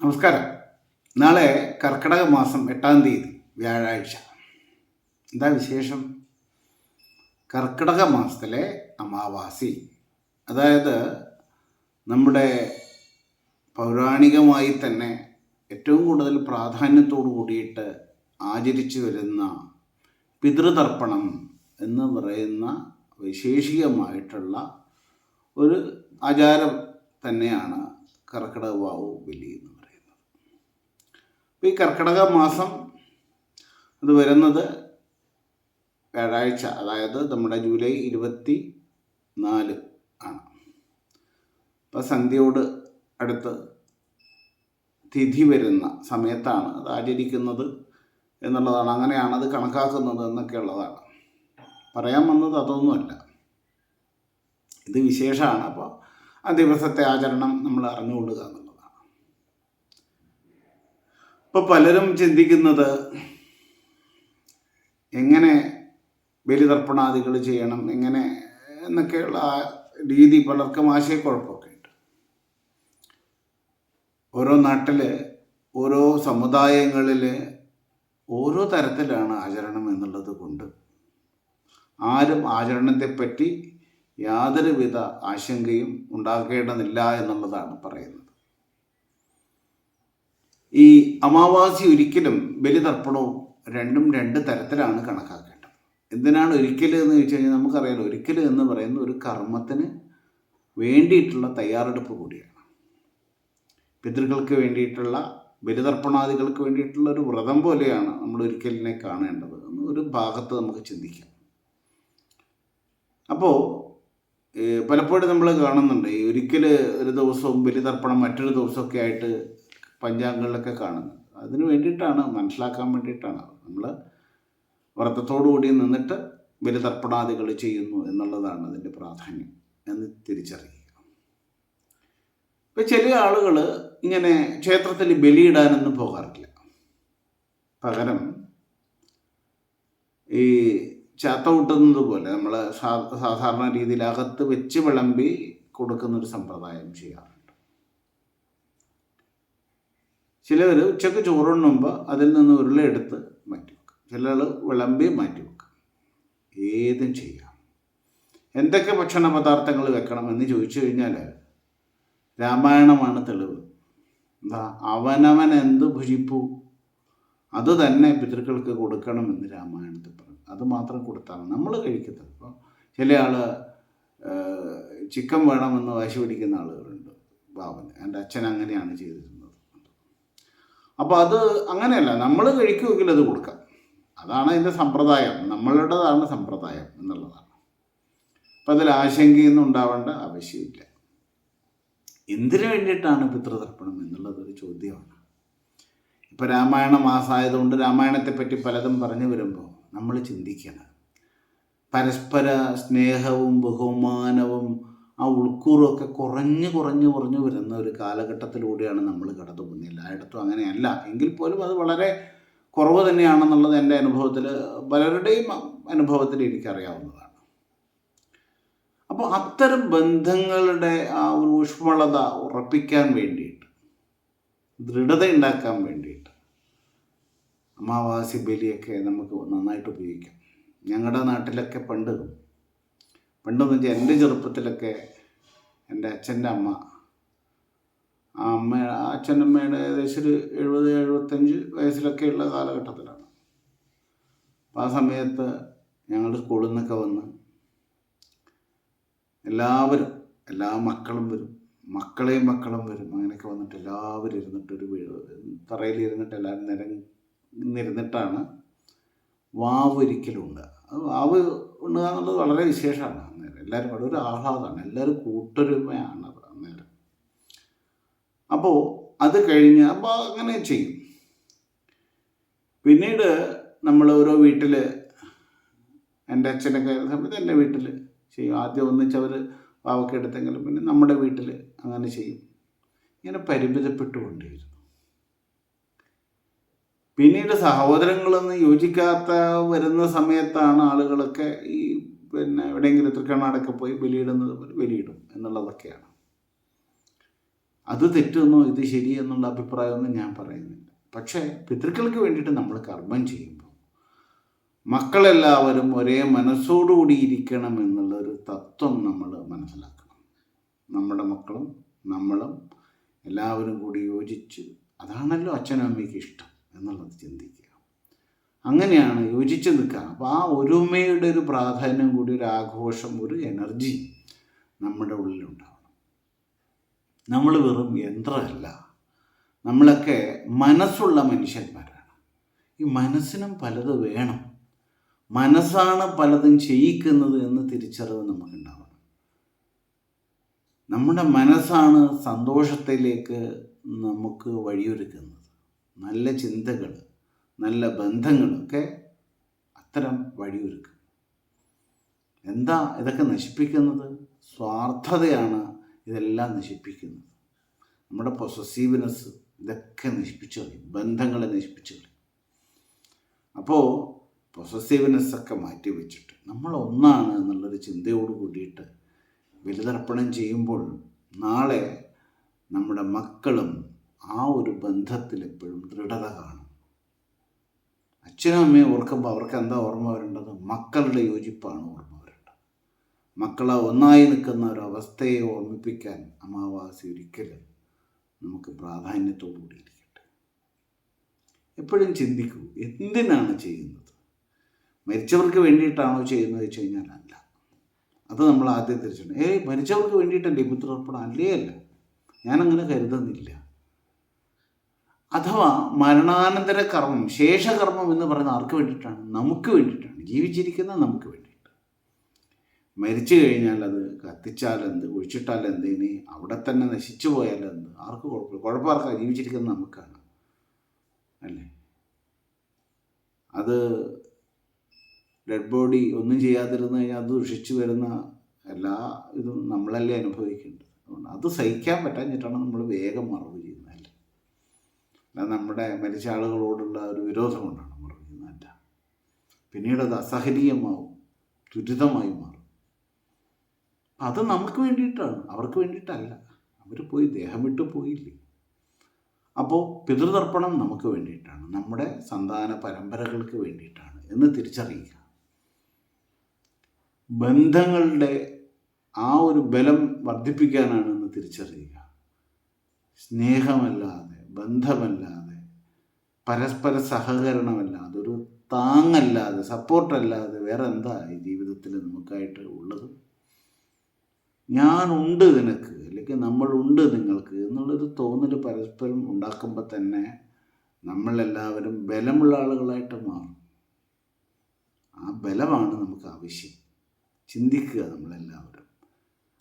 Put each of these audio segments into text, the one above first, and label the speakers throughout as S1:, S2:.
S1: നമസ്കാരം. നാളെ കർക്കിടക മാസം എട്ടാം തീയതി വ്യാഴാഴ്ച. എന്താ വിശേഷം? കർക്കിടക മാസത്തിലെ അമാവാസി. അതായത് നമ്മുടെ പൗരാണികമായി തന്നെ ഏറ്റവും കൂടുതൽ പ്രാധാന്യത്തോടു കൂടിയിട്ട് ആചരിച്ചു വരുന്ന പിതൃതർപ്പണം എന്ന് പറയുന്ന വൈശേഷികമായിട്ടുള്ള ഒരു ആചാരം തന്നെയാണ് കർക്കിടക വാവു ബലി ഈ കർക്കിടക മാസം അത് വരുന്നത് വ്യാഴാഴ്ച അതായത് നമ്മുടെ ജൂലൈ ഇരുപത്തി നാല് ആണ്. അപ്പോൾ സന്ധ്യയോട് അടുത്ത് തിഥി വരുന്ന സമയത്താണ് അത് ആചരിക്കുന്നത് എന്നുള്ളതാണ്. അങ്ങനെയാണ് അത് കണക്കാക്കുന്നത് എന്നൊക്കെയുള്ളതാണ്. പറയാൻ വന്നത് അതൊന്നുമല്ല. ഇത് വിശേഷമാണ്. അപ്പോൾ ആ ദിവസത്തെ ആചരണം നമ്മൾ അറിഞ്ഞുകൊള്ളുക എന്നുള്ളതാണ് ഇപ്പോൾ പലരും ചിന്തിക്കുന്നത് എങ്ങനെ ബലിതർപ്പണാദികൾ ചെയ്യണം എങ്ങനെ എന്നൊക്കെയുള്ള രീതി പലർക്കും ആശയക്കുഴപ്പമൊക്കെ ഉണ്ട് ഓരോ നാട്ടിൽ ഓരോ സമുദായങ്ങളിൽ ഓരോ തരത്തിലാണ് ആചരണം എന്നുള്ളത് കൊണ്ട് ആരും ആചരണത്തെപ്പറ്റി യാതൊരുവിധ ആശങ്കയും ഉണ്ടാക്കേണ്ടതില്ല എന്നുള്ളതാണ് പറയുന്നത്. ഈ അമാവാസി ഒരിക്കലും ബലിതർപ്പണവും രണ്ടും രണ്ട് തരത്തിലാണ് കണക്കാക്കേണ്ടത്. എന്തിനാണ് ഒരിക്കൽ എന്ന് ചോദിച്ചു കഴിഞ്ഞാൽ നമുക്കറിയാലോ ഒരിക്കൽ എന്ന് പറയുന്ന ഒരു കർമ്മത്തിന് വേണ്ടിയിട്ടുള്ള തയ്യാറെടുപ്പ് കൂടിയാണ്. പിതൃകൾക്ക് വേണ്ടിയിട്ടുള്ള ബലിതർപ്പണാദികൾക്ക് വേണ്ടിയിട്ടുള്ള ഒരു വ്രതം പോലെയാണ് നമ്മൾ ഒരിക്കലിനെ കാണേണ്ടത് എന്ന് ഒരു ഭാഗത്ത് നമുക്ക് ചിന്തിക്കാം. അപ്പോൾ പലപ്പോഴും നമ്മൾ കാണുന്നുണ്ട് ഈ ഒരിക്കൽ ഒരു ദിവസവും ബലിതർപ്പണം മറ്റൊരു ദിവസമൊക്കെ ആയിട്ട് പഞ്ചാംഗങ്ങളിലൊക്കെ കാണുന്നത്. അതിന് വേണ്ടിയിട്ടാണ് മനസ്സിലാക്കാൻ വേണ്ടിയിട്ടാണ്. നമ്മൾ വ്രതത്തോടു കൂടി നിന്നിട്ട് ബലിതർപ്പണാദികൾ ചെയ്യുന്നു എന്നുള്ളതാണ് അതിന്റെ പ്രാധാന്യം എന്ന് തിരിച്ചറിയുക. ഇപ്പം ചില ആളുകൾ ഇങ്ങനെ ക്ഷേത്രത്തിൽ ബലിയിടാനൊന്നും പോകാറില്ല. പകരം ഈ ചാത്ത കൂട്ടുന്നത് പോലെ നമ്മൾ സാധാരണ രീതിയിൽ അകത്ത് വെച്ച് വിളമ്പി കൊടുക്കുന്നൊരു സമ്പ്രദായം ചെയ്യാറുണ്ട്. ചിലവർ ഉച്ചയ്ക്ക് ചോറുണ്ണുമ്പോൾ അതിൽ നിന്ന് ഉരുളയെടുത്ത് മാറ്റി വെക്കും. ചിലർ വിളമ്പി മാറ്റി വെക്കും. ഏതും ചെയ്യാം. എന്തൊക്കെ ഭക്ഷണ പദാർത്ഥങ്ങൾ വെക്കണം എന്ന് ചോദിച്ചു കഴിഞ്ഞാൽ രാമായണമാണ് തെളിവ്. എന്താ അവനവൻ എന്ത് ഭുജിപ്പു? അത് തന്നെ പിതൃക്കൾക്ക് കൊടുക്കണമെന്ന് രാമായണത്തിൽ പറഞ്ഞു. അത് മാത്രം കൊടുത്താണ് നമ്മൾ കഴിക്കുന്നത് ഇപ്പോൾ ചില ആൾ ചിക്കൻ വേണമെന്ന് വാശി പിടിക്കുന്ന ആളുകളുണ്ട്. ബാബൻ എന്റെ അച്ഛൻ അങ്ങനെയാണ് ചെയ്തിരുന്നത്. അപ്പോൾ അത് അങ്ങനെയല്ല നമ്മൾ കഴിക്കുമെങ്കിൽ അത് കൊടുക്കാം. അതാണ് അതിന്റെ സമ്പ്രദായം. നമ്മളുടേതാണ് സമ്പ്രദായം എന്നുള്ളതാണ്. അപ്പം അതിൽ ആശങ്കയൊന്നും ഉണ്ടാവേണ്ട ആവശ്യമില്ല. എന്തിനു വേണ്ടിയിട്ടാണ് പിതൃതർപ്പണം എന്നുള്ളതൊരു ചോദ്യമാണ്. ഇപ്പോൾ രാമായണ മാസമായതുകൊണ്ട് രാമായണത്തെപ്പറ്റി പലതും പറഞ്ഞു വരുമ്പോൾ നമ്മൾ ചിന്തിക്കണം. പരസ്പര സ്നേഹവും ബഹുമാനവും ആ ഉൾക്കൂറുമൊക്കെ കുറഞ്ഞ് കുറഞ്ഞ് കുറഞ്ഞ് വരുന്ന ഒരു കാലഘട്ടത്തിലൂടെയാണ് നമ്മൾ കടന്നു പോകുന്നത്. എല്ലായിടത്തും അങ്ങനെയല്ല. എങ്കിൽ പോലും അത് വളരെ കുറവ് തന്നെയാണെന്നുള്ളത് എന്റെ അനുഭവത്തിൽ പലരുടെയും അനുഭവത്തിൽ എനിക്കറിയാവുന്നതാണ്. അപ്പോൾ അത്തരം ബന്ധങ്ങളുടെ ആ ഒരു ഊഷ്മളത ഉറപ്പിക്കാൻ വേണ്ടിയിട്ട് ദൃഢത ഉണ്ടാക്കാൻ വേണ്ടിയിട്ട് അമാവാസി ബലിയൊക്കെ നമുക്ക് നന്നായിട്ട് ഉപയോഗിക്കാം. ഞങ്ങളുടെ നാട്ടിലൊക്കെ പണ്ട് പണ്ടെന്ന് വെച്ചാൽ എന്റെ ചെറുപ്പത്തിലൊക്കെ എന്റെ അച്ഛന്റെ അമ്മ ആ അമ്മ ആ അച്ഛനമ്മയുടെ ഏകദേശം ഒരു എഴുപത് എഴുപത്തഞ്ച് വയസ്സിലൊക്കെയുള്ള കാലഘട്ടത്തിലാണ്. അപ്പോൾ ആ സമയത്ത് ഞങ്ങൾ സ്കൂളിൽ നിന്നൊക്കെ വന്ന് എല്ലാവരും എല്ലാ മക്കളും വരും മക്കളെയും മക്കളും വരും. അങ്ങനെയൊക്കെ വന്നിട്ട് എല്ലാവരും ഇരുന്നിട്ടൊരു തറയിൽ ഇരുന്നിട്ട് എല്ലാവരും നിരന്നിരുന്നിട്ടാണ് വാവ് ഒരിക്കലും ഉണ്ട് അത് വാവ് ഉണ്ണുക എന്നുള്ളത് വളരെ വിശേഷമാണ് അന്നേരം. എല്ലാവരും കൂടെ ഒരു ആഹ്ലാദമാണ്. എല്ലാവരും കൂട്ടൊരുമയാണ് അത് അന്നേരം. അപ്പോൾ അത് കഴിഞ്ഞ് അപ്പോൾ അങ്ങനെ ചെയ്യും. പിന്നീട് നമ്മൾ ഓരോ വീട്ടിൽ എന്റെ അച്ഛനൊക്കെ സമയത്ത് എന്റെ വീട്ടിൽ ചെയ്യും. ആദ്യം ഒന്നിച്ചവർ പാവക്കെടുത്തെങ്കിലും പിന്നെ നമ്മുടെ വീട്ടിൽ അങ്ങനെ ചെയ്യും. ഇങ്ങനെ പരിമിതപ്പെട്ടുകൊണ്ടിരുന്നു. പിന്നീട് സഹോദരങ്ങളൊന്നും യോജിക്കാത്ത വരുന്ന സമയത്താണ് ആളുകളൊക്കെ ഈ പിന്നെ എവിടെയെങ്കിലും തൃക്കണ്ണാടൊക്കെ പോയി ബലിയിടുന്നത് ബലിയിടും എന്നുള്ളതൊക്കെയാണ്. അത് തെറ്റെന്നോ ഇത് ശരിയെന്നുള്ള അഭിപ്രായമൊന്നും ഞാൻ പറയുന്നില്ല. പക്ഷേ പിതൃക്കൾക്ക് വേണ്ടിയിട്ട് നമ്മൾ കർമ്മം ചെയ്യുമ്പോൾ മക്കളെല്ലാവരും ഒരേ മനസ്സോടുകൂടി ഇരിക്കണം എന്നുള്ളൊരു തത്വം നമ്മൾ മനസ്സിലാക്കണം. നമ്മുടെ മക്കളും നമ്മളും എല്ലാവരും കൂടി യോജിച്ച് അതാണല്ലോ അച്ഛനും അമ്മയ്ക്ക് ഇഷ്ടം. എന്നുള്ളത് ചിന്തിക്കുക. അങ്ങനെയാണ് യോജിച്ച് നിൽക്കുക. അപ്പോൾ ആ ഒരുമയുടെ ഒരു പ്രാധാന്യം കൂടി ഒരു ആഘോഷം ഒരു എനർജി നമ്മുടെ ഉള്ളിലുണ്ടാവണം. നമ്മൾ വെറും യന്ത്രമല്ല. നമ്മളൊക്കെ മനസ്സുള്ള മനുഷ്യന്മാരാണ്. ഈ മനസ്സിനും പലത് വേണം. മനസ്സാണ് പലതും ചെയ്യിക്കുന്നത് എന്ന് തിരിച്ചറിവ് നമുക്കുണ്ടാവണം. നമ്മുടെ മനസ്സാണ് സന്തോഷത്തിലേക്ക് നമുക്ക് വഴിയൊരുക്കുന്നത്. നല്ല ചിന്തകൾ നല്ല ബന്ധങ്ങളൊക്കെ അത്തരം വഴിയൊരുക്കും. എന്താ ഇതൊക്കെ നശിപ്പിക്കുന്നത്? സ്വാർത്ഥതയാണ് ഇതെല്ലാം നശിപ്പിക്കുന്നത്. നമ്മുടെ പൊസസീവ്നെസ് ഇതൊക്കെ നശിപ്പിച്ചു കളയും. ബന്ധങ്ങളെ നശിപ്പിച്ചു കളയും. അപ്പോൾ പൊസസീവ്നെസ്സൊക്കെ മാറ്റി വെച്ചിട്ട് നമ്മൾ ഒന്നാണ് എന്നുള്ളൊരു ചിന്തയോട് കൂടിയിട്ട് ബലിതർപ്പണം ചെയ്യുമ്പോൾ നാളെ നമ്മുടെ മക്കളും ആ ഒരു ബന്ധത്തിൽ എപ്പോഴും ദൃഢത കാണും. അച്ഛനും അമ്മയും ഓർക്കുമ്പോൾ അവർക്ക് എന്താ ഓർമ്മ വരേണ്ടത്? മക്കളുടെ യോജിപ്പാണ് ഓർമ്മ വരേണ്ടത്. മക്കളെ ഒന്നായി നിൽക്കുന്ന ഒരു അവസ്ഥയെ ഓർമ്മിപ്പിക്കാൻ അമാവാസി ഒരിക്കലും നമുക്ക് പ്രാധാന്യത്തോടുകൂടി ഇരിക്കട്ടെ. എപ്പോഴും ചിന്തിക്കൂ എന്തിനാണ് ചെയ്യുന്നത്? മരിച്ചവർക്ക് വേണ്ടിയിട്ടാണോ ചെയ്യുന്നത് വെച്ച് കഴിഞ്ഞാൽ അല്ല. അത് നമ്മൾ ആദ്യം തിരിച്ചിട്ടുണ്ട് ഏയ് മരിച്ചവർക്ക് വേണ്ടിയിട്ടല്ലേ ഈ പുത്രർപ്പണം അല്ലേ അല്ല. ഞാനങ്ങനെ കരുതുന്നില്ല. അഥവാ മരണാനന്തര കർമ്മം ശേഷകർമ്മം എന്ന് പറയുന്നത് ആർക്ക് വേണ്ടിയിട്ടാണ്? നമുക്ക് വേണ്ടിയിട്ടാണ്. ജീവിച്ചിരിക്കുന്ന നമുക്ക് വേണ്ടിയിട്ട്. മരിച്ചു കഴിഞ്ഞാൽ അത് കത്തിച്ചാൽ എന്ത് ഒഴിച്ചിട്ടാൽ എന്തിന് അവിടെ തന്നെ നശിച്ചു പോയാൽ എന്ത്? ആർക്ക് കുഴപ്പമില്ല കുഴപ്പമാർക്കാ ജീവിച്ചിരിക്കുന്നത് നമുക്കാണ്. അല്ലേ? അത് ഡെഡ് ബോഡി ഒന്നും ചെയ്യാതിരുന്നു കഴിഞ്ഞാൽ അത് ദുഷിച്ചു വരുന്ന എല്ലാ ഇതും നമ്മളല്ലേ അനുഭവിക്കേണ്ടത്. അതുകൊണ്ട് അത് സഹിക്കാൻ പറ്റാഞ്ഞിട്ടാണ് നമ്മൾ വേഗം മറവ് അല്ലാതെ നമ്മുടെ മരിച്ച ആളുകളോടുള്ള ഒരു വിരോധം കൊണ്ടാണ് മറവ് ചെയ്യുന്നതല്ല പിന്നീട് അത് അസഹനീയമാവും ദുരിതമായി മാറും. അത് നമുക്ക് വേണ്ടിയിട്ടാണ് അവർക്ക് വേണ്ടിയിട്ടല്ല. അവർ പോയി ദേഹം വിട്ട് പോയില്ലേ? അപ്പോൾ പിതൃതർപ്പണം നമുക്ക് വേണ്ടിയിട്ടാണ് നമ്മുടെ സന്താന പരമ്പരകൾക്ക് വേണ്ടിയിട്ടാണ് എന്ന് തിരിച്ചറിയുക. ബന്ധങ്ങളുടെ ആ ഒരു ബലം വർദ്ധിപ്പിക്കാനാണ് എന്ന് തിരിച്ചറിയുക. സ്നേഹമല്ലാതെ ബന്ധമല്ലാതെ പരസ്പര സഹകരണമല്ലാതെ ഒരു താങ്ങല്ലാതെ സപ്പോർട്ടല്ലാതെ വേറെ എന്താ ഈ ജീവിതത്തിൽ നമുക്കായിട്ട് ഉള്ളത്? ഞാനുണ്ട് നിനക്ക് അല്ലെങ്കിൽ നമ്മളുണ്ട് നിങ്ങൾക്ക് എന്നുള്ളൊരു തോന്നൽ പരസ്പരം ഉണ്ടാക്കുമ്പോൾ തന്നെ നമ്മളെല്ലാവരും ബലമുള്ള ആളുകളായിട്ട് മാറും. ആ ബലമാണ് നമുക്ക് ആവശ്യം. ചിന്തിക്കുക നമ്മളെല്ലാവരും.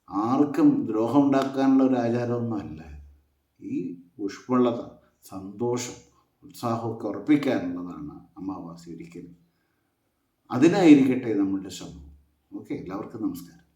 S1: ആർക്കും ദ്രോഹം ഉണ്ടാക്കാനുള്ള ഒരു ആചാരമൊന്നും അല്ല ഈ ഊഷ്മളത സന്തോഷം ഉത്സാഹമൊക്കെ ഉറപ്പിക്കാനുള്ളതാണ് അമാവാസി ഒരിക്കലും. അതിനായിരിക്കട്ടെ നമ്മളുടെ ശ്രമം. ഓക്കെ എല്ലാവർക്കും നമസ്കാരം.